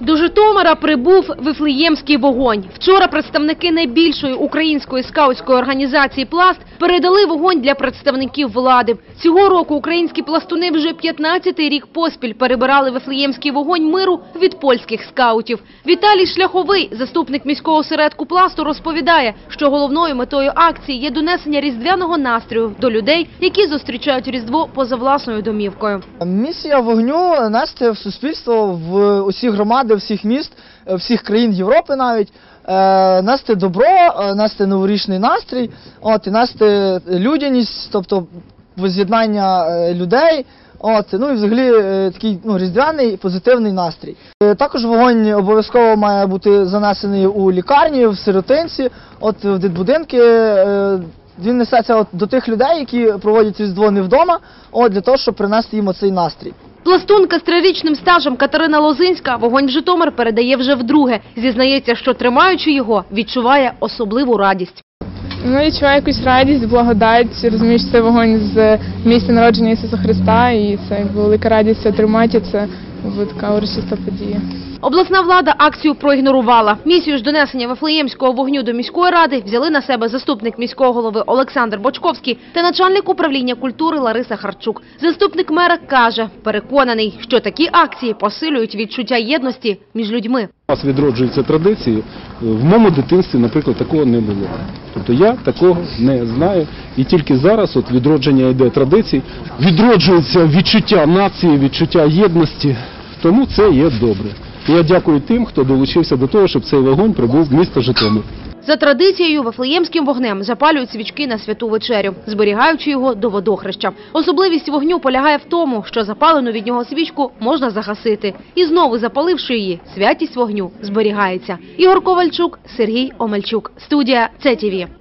До Житомира прибув Вифлеємський вогонь. Вчора представники найбільшої української скаутської організації «Пласт» передали вогонь для представників влади. Цього року українські пластуни вже 15-й рік поспіль перебирали Вифлеємський вогонь миру від польських скаутів. Віталій Шляховий, заступник міського осередку «Пласту», розповідає, що головною метою акції є донесення різдвяного настрою до людей, які зустрічають Різдво поза власною домівкою. Місія вогню нести в суспільство в усі громади, всіх міст, е, всіх країн Європи навіть. е, Нести добро, е, нести новорічний настрій, от, і нести людяність, тобто воз'єднання людей. От, ну і взагалі такий ну, різдвяний позитивний настрій. Також вогонь обов'язково має бути занесений у лікарні, в сиротинці, от в дитбудинки. Він несеться от до тих людей, які проводять різдво не вдома, от для того, щоб принести їм оцей настрій. Пластунка з трирічним стажем Катерина Лозинська вогонь в Житомир передає вже вдруге. Зізнається, що тримаючи його, відчуває особливу радість. Ну, відчуваю якусь радість, благодать, Розумієш, це вогонь з місця народження Ісуса Христа, і це велика радість це це така урочиста подія. Обласна влада акцію проігнорувала. Місію ж донесення Вифлеємського вогню до міської ради взяли на себе заступник міського голови Олександр Бочковський та начальник управління культури Лариса Харчук. Заступник мера каже, переконаний, що такі акції посилюють відчуття єдності між людьми. У нас відроджуються традиції. В моєму дитинстві, наприклад, такого не було. Тобто я такого не знаю. І тільки зараз от відродження йде традицій, відроджується відчуття нації, відчуття єдності. Тому це є добре. Я дякую тим, хто долучився до того, щоб цей вогонь прибув в місто Житомир. За традицією, вифлеємським вогнем запалюють свічки на святу вечерю, зберігаючи його до водохреща. Особливість вогню полягає в тому, що запалену від нього свічку можна загасити. І знову запаливши її, святість вогню зберігається. Ігор Ковальчук, Сергій Омельчук. Студія ЦТВ.